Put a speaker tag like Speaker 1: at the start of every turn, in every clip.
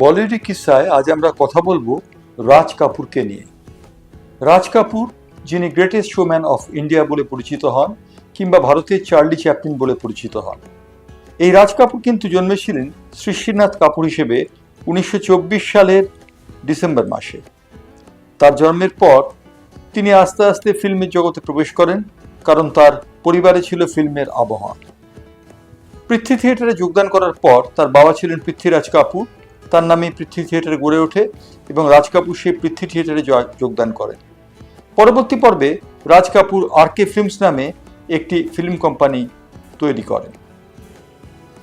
Speaker 1: বলিউডের কিস্সায় আজ আমরা কথা বলব রাজ কাপুরকে নিয়ে। রাজ কাপুর, যিনি গ্রেটেস্ট শোম্যান অফ ইন্ডিয়া বলে পরিচিত হন, কিংবা ভারতের চার্লি চ্যাপলিন বলে পরিচিত হন। এই রাজ কাপুর কিন্তু জন্মেছিলেন সৃষ্টিনাথ কাপুর হিসেবে উনিশশো চব্বিশ সালের ডিসেম্বর মাসে। তার জন্মের পর তিনি আস্তে আস্তে ফিল্মের জগতে প্রবেশ করেন, কারণ তার পরিবারে ছিল ফিল্মের আবহাওয়া। পৃথ্বী থিয়েটারে যোগদান করার পর তার বাবা ছিলেন পৃথ্বীরাজ কাপুর তার নামে পৃথ্বী থিয়েটার গড়ে ওঠে এবং রাজ কাপুর সেই পৃথ্বী থিয়েটারে যোগদান করেন। পরবর্তী পর্বে রাজ কাপুর আর কে ফিল্মস নামে একটি ফিল্ম কোম্পানি তৈরি করেন।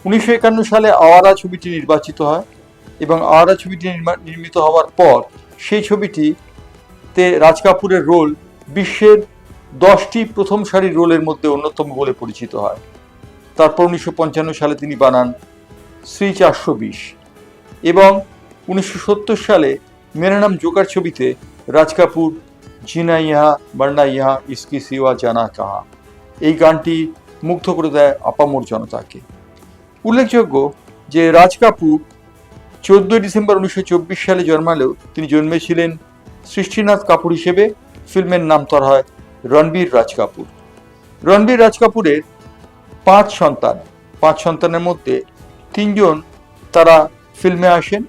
Speaker 1: উনিশশো একান্ন সালে আওয়ারা ছবিটি নির্বাচিত হয় এবং আওয়ারা ছবিটি নির্মা- নির্মিত হওয়ার পর সেই ছবিটিতে রাজ কাপুরের রোল বিশ্বের দশটি প্রথম সারির রোলের মধ্যে অন্যতম বলে পরিচিত হয়। তারপর উনিশশো পঞ্চান্ন সালে তিনি বানান শ্রী চারশো বিশ। এবং উনিশশো সত্তর সালে মেরা নাম জোকার ছবিতে রাজ কাপুর জিনা ইহা মারনা ইহা ইসকি সিওয়া, জানা কাহা এই গানটি মুগ্ধ করে দেয় আপামোর জনতাকে। উল্লেখযোগ্য যে রাজ কাপুর চোদ্দই ডিসেম্বর উনিশশো চব্বিশ সালে জন্মালেও তিনি জন্মেছিলেন সৃষ্টিনাথ কাপুর হিসেবে। ফিল্মের নাম তার হয় রণবীর রাজ কাপুর। রণবীর রাজ কাপুরের পাঁচ সন্তান। পাঁচ সন্তানের মধ্যে তিনজন তারা ফিল্মে আসেন।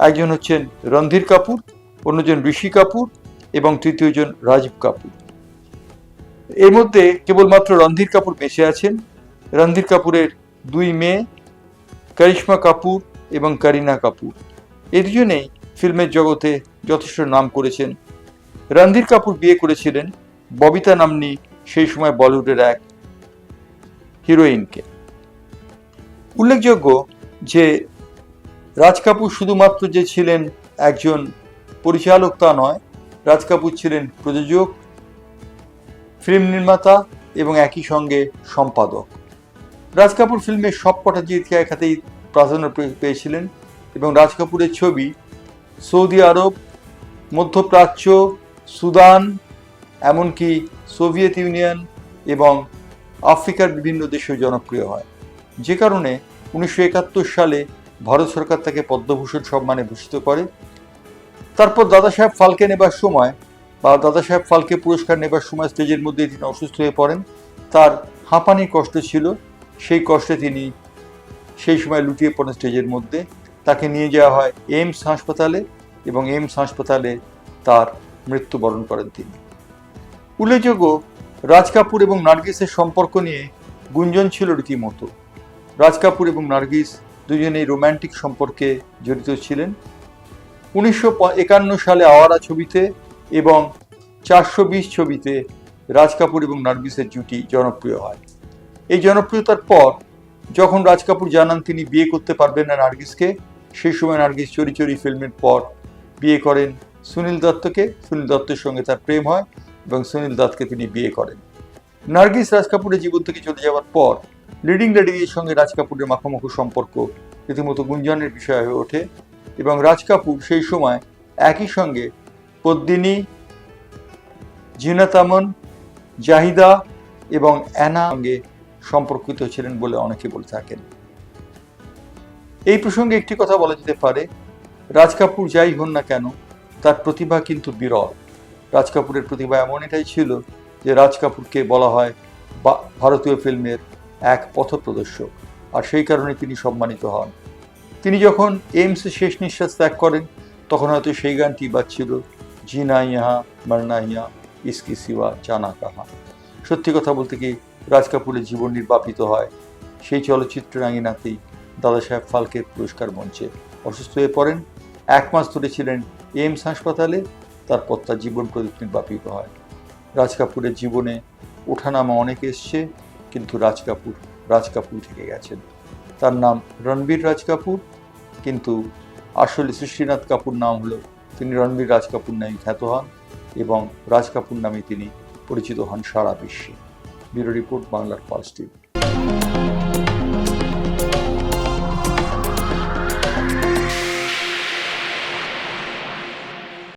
Speaker 1: একজন হচ্ছেন রণধীর কাপুর, অন্যজন ঋষি কাপুর এবং তৃতীয়জন রাজীব কাপুর। এর মধ্যে কেবলমাত্র রণধীর কাপুর বেঁচে আছেন। রণধীর কাপুরের দুই মেয়ে, করিশ্মা কাপুর এবং করিনা কাপুর। এই দুজনেই ফিল্মের জগতে যথেষ্ট নাম করেছেন। রণধীর কাপুর বিয়ে করেছিলেন ববিতা নাম্নী সেই সময় বলিউডের এক হিরোইনকে। উল্লেখযোগ্য যে রাজ কাপুর শুধুমাত্র যে ছিলেন একজন পরিচালক তা নয়, রাজ কাপুর ছিলেন প্রযোজক ফিল্ম নির্মাতা এবং একই সঙ্গে সম্পাদক। রাজ কাপুর ফিল্মের সবকটা জায়গাতেই খাতেই প্রাধান্য পেয়েছিলেন এবং রাজ কাপুরের ছবি সৌদি আরব, মধ্যপ্রাচ্য, সুদান, এমনকি সোভিয়েত ইউনিয়ন এবং আফ্রিকার বিভিন্ন দেশেও জনপ্রিয় হয়। যে কারণে উনিশশো একাত্তর সালে ভারত সরকার তাকে পদ্মভূষণ সম্মানে ভূষিত করে। তারপর দাদা সাহেব ফালকে নেবার সময় বা দাদা সাহেব ফালকে পুরস্কার নেবার সময় স্টেজের মধ্যে তিনি অসুস্থ হয়ে পড়েন। তার হাঁপানি কষ্ট ছিল। সেই কষ্টে তিনি সেই সময় লুটিয়ে পড়েন স্টেজের মধ্যে। তাকে নিয়ে যাওয়া হয় এইমস হাসপাতালে এবং এইমস হাসপাতালে তার মৃত্যুবরণ করেন তিনি। উল্লেখযোগ্য, রাজ কাপুর এবং নার্গিসের সম্পর্ক নিয়ে গুঞ্জন ছিল রীতিমতো। রাজ কাপুর এবং নার্গিস দুজনেই রোম্যান্টিক সম্পর্কে জড়িত ছিলেন। উনিশশো একান্ন সালে আওয়ারা ছবিতে এবং চারশো বিশ ছবিতে রাজ কাপুর এবং নার্গিসের জুটি জনপ্রিয় হয়। এই জনপ্রিয়তার পর যখন রাজ কাপুর জানান তিনি বিয়ে করতে পারবেন না নার্গিসকে, সেই সময় নার্গিস চরি চরি ফিল্মের পর বিয়ে করেন সুনীল দত্তকে। সুনীল দত্তের সঙ্গে তার প্রেম হয় এবং সুনীল দত্তকে তিনি বিয়ে করেন। নার্গিস রাজ কাপুরের জীবন থেকে চলে যাওয়ার পর লিডিং লেডির সঙ্গে রাজ কাপুরের মাখামাখি সম্পর্ক রীতিমতো গুঞ্জনের বিষয় হয়ে ওঠে এবং রাজ কাপুর সেই সময় একই সঙ্গে পদ্মিনী, জিনাতামন, জাহিদা এবং অ্যানা সঙ্গে সম্পর্কিত ছিলেন বলে অনেকে বলে থাকেন। এই প্রসঙ্গে একটি কথা বলা যেতে পারে, রাজ কাপুর যাই হন না কেন, তার প্রতিভা কিন্তু বিরল। রাজ কাপুরের প্রতিভা এমন এটাই ছিল যে রাজ কাপুরকে বলা হয় ভারতীয় ফিল্মের এক পথপ্রদর্শক, আর সেই কারণে তিনি সম্মানিত হন। তিনি যখন এইমসে শেষ নিঃশ্বাস ত্যাগ করেন, তখন হয়তো সেই গানটি বাজছিল জিনা ইহা মারনা ইহা ইসকি সিওয়া জানা কাহা। সত্যি কথা বলতে কি, রাজ কাপুরের জীবন নির্বাপিত হয়। সেই চলচ্চিত্র রাঙিনাতেই দাদা সাহেব ফালকে পুরস্কার মঞ্চে অসুস্থ হয়ে পড়েন। এক মাস ধরে ছিলেন এইমস হাসপাতালে তারপর তার জীবন প্রদীপ নির্বাপিত হয়। রাজ কাপুরের জীবনে ওঠানামা অনেক এসছে কিন্তু রাজ কাপুর রাজ কাপুর থেকে গেছেন। তার নাম রণবীর রাজ কাপুর, কিন্তু আসলে সৃষ্টিনাথ কাপুর নাম হলো, তিনি রণবীর রাজ কাপুর নামে খ্যাত হন এবং রাজ কাপুর নামে তিনি পরিচিত হন সারা বিশ্বে। ব্যুরো রিপোর্ট বাংলার ফার্স্ট টিভি।